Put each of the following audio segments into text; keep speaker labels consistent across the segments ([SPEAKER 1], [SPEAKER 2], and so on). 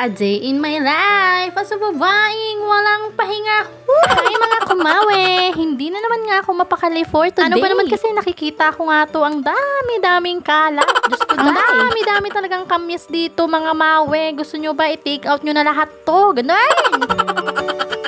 [SPEAKER 1] A day in my life as a babaeng walang pahinga. Ay mga kumawe, hindi na naman nga ako mapakali for today. Ano ba naman kasi nakikita ko nga to ang dami-daming kalat. Diyos ko dami-dami talagang kamis dito mga mawe. Gusto nyo ba i-take out nyo na lahat to? Ganun!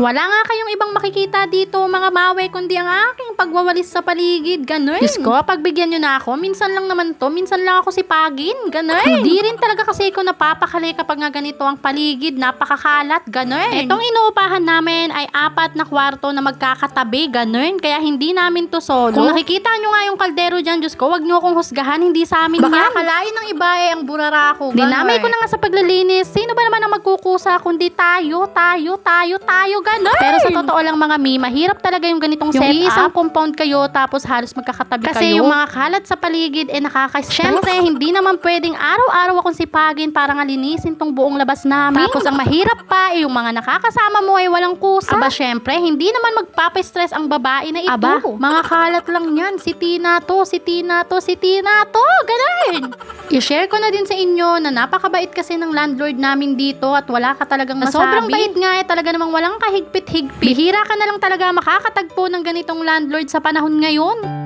[SPEAKER 1] Wala nga kayong ibang makikita dito mga mawe kundi ang aking pagwawalis sa paligid, ganun. Diyos ko, pagbigyan nyo na ako, minsan lang naman to, minsan lang ako si Pagin, ganun. Hindi rin talaga kasi ako napapakali kapag nga ganito ang paligid, napakakalat, ganun. Itong inuupahan namin ay apat na kwarto na magkakatabi, ganun. Kaya hindi namin to solo. Kung nakikita nyo nga yung kaldero dyan, Diyos ko, wag nyo akong husgahan, hindi sa amin
[SPEAKER 2] Baka
[SPEAKER 1] yan.
[SPEAKER 2] akalain ng iba eh, ang burarako.
[SPEAKER 1] Dinamay ko na nga sa paglilinis. Sino ba naman ang magkukusa kundi tayo, tayo, tayo, tayo, ganun. Pero sa totoo lang mga mi, mahirap talaga yung ganitong
[SPEAKER 2] Yung
[SPEAKER 1] setup.
[SPEAKER 2] isang
[SPEAKER 1] compound kayo tapos halos magkakatabi
[SPEAKER 2] Kasi
[SPEAKER 1] kayo.
[SPEAKER 2] yung
[SPEAKER 1] mga kalat sa paligid eh nakaka-stress. Siyempre, hindi naman pwedeng araw-araw akong sipagin para nga linisin tong buong labas namin. Tapos ang mahirap pa eh, yung mga nakakasama mo ay walang kusa. Aba, syempre, hindi naman magpapa-stress ang babae na ito.
[SPEAKER 2] Aba,
[SPEAKER 1] mga kalat lang yan. Si Tina to, si Tina to, si Tina to. Ganun. I-share ko na din sa inyo na napakabait kasi ng landlord namin dito at wala ka talagang
[SPEAKER 2] Na
[SPEAKER 1] masabi.
[SPEAKER 2] sobrang
[SPEAKER 1] bait nga eh, talaga namang walang kahigpit-higpit. Bihira ka na lang talaga makakatagpo ng ganitong landlord sa panahon ngayon.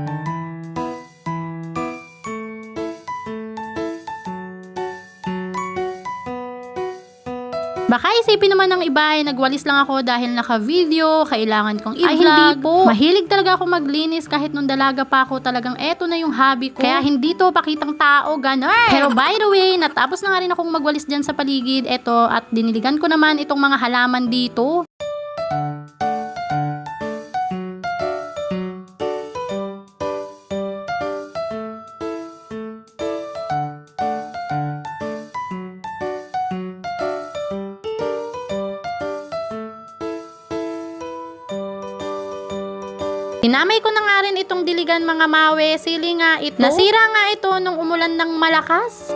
[SPEAKER 1] Baka isipin naman ng iba ay nagwalis lang ako dahil naka-video, kailangan kong i-vlog.
[SPEAKER 2] Ay, hindi po.
[SPEAKER 1] Mahilig talaga ako maglinis kahit nung dalaga pa ako talagang eto na yung hobby ko. Kaya hindi to pakitang tao, ganon. Pero by the way, natapos na nga rin akong magwalis dyan sa paligid. Eto, at diniligan ko naman itong mga halaman dito. Tinamay ko na nga rin itong diligan mga mawe. Sili nga ito. Nasira nga ito nung umulan ng malakas.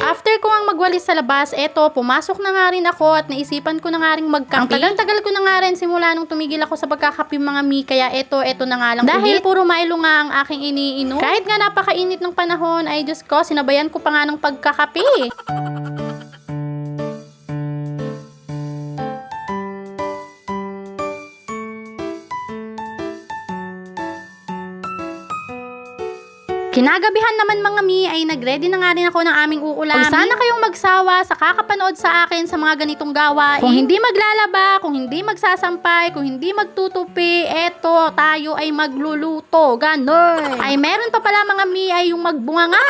[SPEAKER 1] After ko ang magwalis sa labas, eto, pumasok na nga rin ako at naisipan ko na nga rin magkape. Ang tagal-tagal ko na nga rin simula nung tumigil ako sa pagkakape mga mi, kaya eto, eto na nga lang Dahil
[SPEAKER 2] ulit.
[SPEAKER 1] puro Milo nga ang aking iniinom. Kahit nga napakainit ng panahon, ay Diyos ko, sinabayan ko pa nga ng pagkakape. Kinagabihan naman mga mi ay nagready na nga rin ako ng aming uulamin. Huwag sana kayong magsawa sa kakapanood sa akin sa mga ganitong gawain. Kung hindi maglalaba, kung hindi magsasampay, kung hindi magtutupi, eto, tayo ay magluluto. Ganon. Ay meron pa pala mga mi ay yung magbunga nga.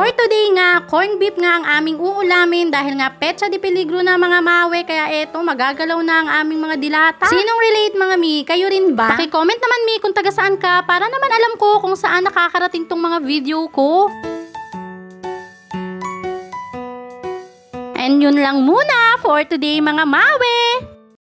[SPEAKER 1] For today nga, corn beef nga ang aming uulamin dahil nga petsa di peligro na mga mawe kaya eto magagalaw na ang aming mga dilata. Sinong relate mga mi? Kayo rin ba? Paki-comment naman mi kung taga saan ka para naman alam ko kung saan nakakarating tong mga video ko. And yun lang muna for today mga mawe.